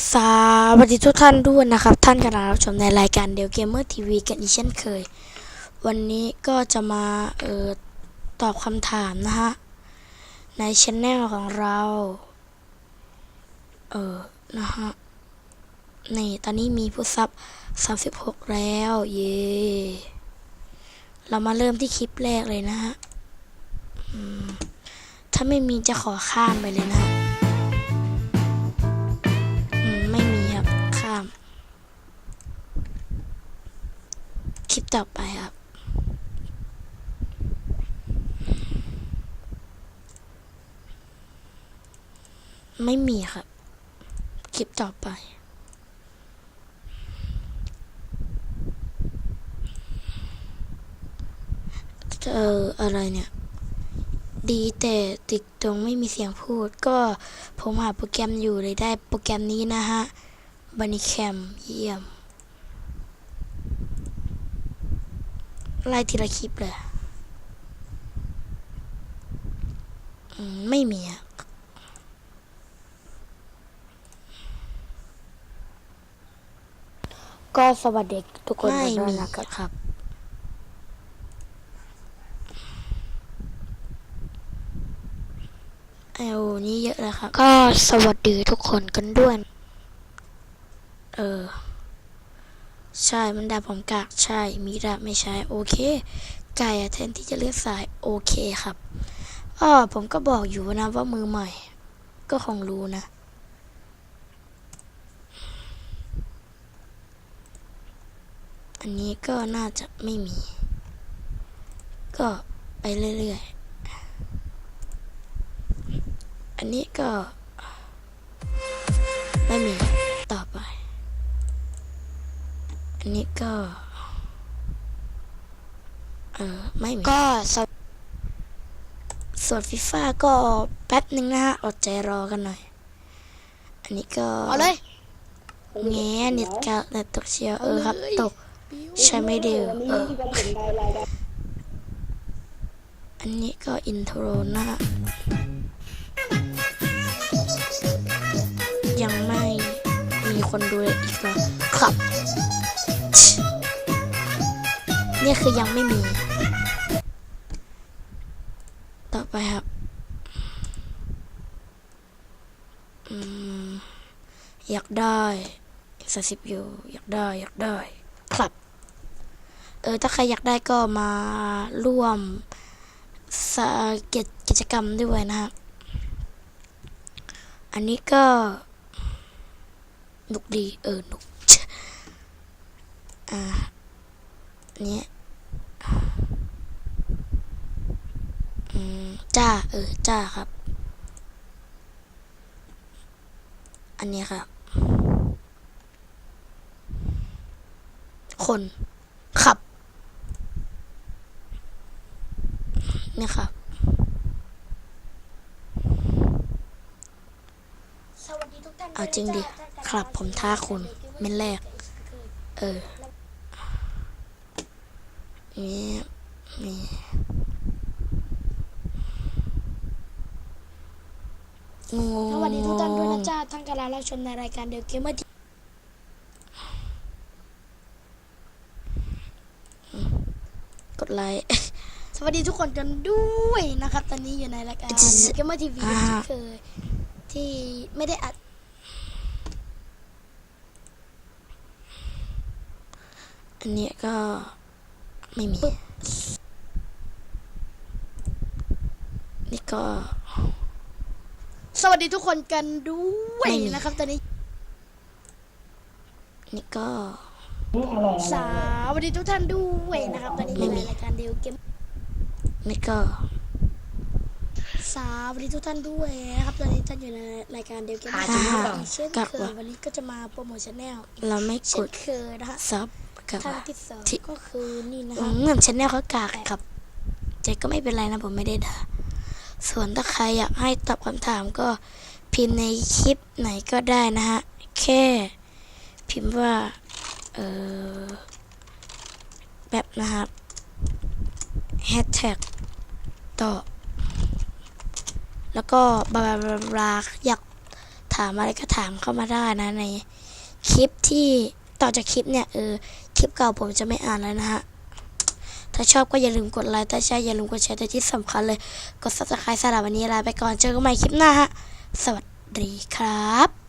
สวัสดีทุกท่านด้วยนะครับ ท่านกำลังรับชมในรายการเดียวเกมเมอร์ทีวีกันอีกเช่นเคย วันนี้ก็จะมาเอ่อตอบคำถามนะฮะ ในช anel ของเรา เออนะฮะ นี่ ตอนนี้มีผู้ซับ 36 แล้ว เย่เรามาเริ่มที่คลิปแรกเลยนะฮะถ้าไม่มีจะขอข้ามไปเลยนะ ต่อไปครับ ไม่มีครับ คลิปต่อไปเอออะไรเนี่ย ดีแต่ติดตรงไม่มีเสียงพูด ก็ผมหาโปรแกรมอยู่เลยได้โปรแกรมนี้นะฮะบันิแคมเยี่ยม ไล่ทีละคลิปเลยอืมไม่มีอะก็สวัสดีทุกคนไม่มีครับ เอวนี้เยอะแล้วครับ ก็สวัสดีทุกคนกันด้วย เออ ใช่มันดาผมกากใช่มีดาไม่ใช่โอเค ไก่แทนที่จะเลือกสายโอเคครับอ้อผมก็บอกอยู่นะว่ามือใหม่ ก็คงรู้นะอันนี้ก็น่าจะไม่มี ก็ไปเรื่อยๆ อันนี้ก็ไม่มีต่อไป อันนี้ก็ เออไม่มีก็สวส่วนฟีฟ่าก็แป๊บหนึ่งนะฮะอดใจรอกันหน่อย อันนี้ก็เอาเลยแง่เน็ตกาเน็ตตกเชียวเออครับ ตกใช่ไม่เดียวเอออันนี้ก็อินโทรนะฮะยังไม่มีคนดูเลยอีกเหรอครับ เนี่ยคือยังไม่มี ต่อไปครับอืมอยากได้สสิบอยู่อยากได้อยากได้ ครับ เออถ้าใครอยากได้ก็มาร่วมสกิจกิจกรรมด้วยนะฮะ อันนี้ก็หนุกดี เออหนุก อ่าอั นเนี้ยอืมจ้า เออ จ้าครับ อันเนี้ยครับ คนขับเนี่ยครับ เอาจริงดิ ครับผมท้าคุณเม็นแรก เออ นี่นี่งงสวัสดีทุกท่านด้วยนะจ้าท่านกำลังรับชมในรายการเดียวเกมเมอร์ทีกดไลค์สวัสดีทุกคนกันด้วยนะครับ ตอนนี้อยู่ในรายการเดียวเกมเมอร์ทีวีอ่าที่เคยที่ไม่ได้อัดอันนี้ก็ ไม่มี นี่ก็ สวัสดีทุกคนกันด้วยไม่มีนะครับตอนนี้ นี่ก็ สวัสดีทุกท่านด้วยนะครับ ตอนนี้อยู่ในรายการเดียวเกมนี่ก็ สวัสดีทุกท่านด้วยนะครับ ตอนนี้ท่านอยู่ในรายการเดียวเกมเมอร์ทีวีอีกเช่นเคยวันนี้ก็จะมาโปรโมชั่นแนลเราไม่กเช่นดเคยนะฮะซับ กับท่านที่สองที่ก็คือนี่นะอืฮะมเงินชแนลเขากากครับเจ๊ก็ไม่เป็นไรนะผมไม่ได้ด่าส่วนถ้าใครอยากให้ตอบคำถามก็พิมพ์ในคลิปไหนก็ได้นะฮะ แค่พิมพ์ว่า เออแบบนะครับแฮชแท็กต่อ แล้วก็บลาบลาบลาอยากถามอะไรก็ถามเข้ามาได้นะในคลิปที่ต่อจากคลิปเนี่ยเออค ลิปเก่าผมจะไม่อ่านแล้วนะฮะ ถ้าชอบก็อย่าลืมกดไลค์ถ้าใช่อย่าลืมกดแชร์แต่ที่สำคัญเลย กดซับสไครต์สำหรับวันนี้ลาไปก่อนเจอกันใหม่คลิปหน้าฮะ สวัสดีครับ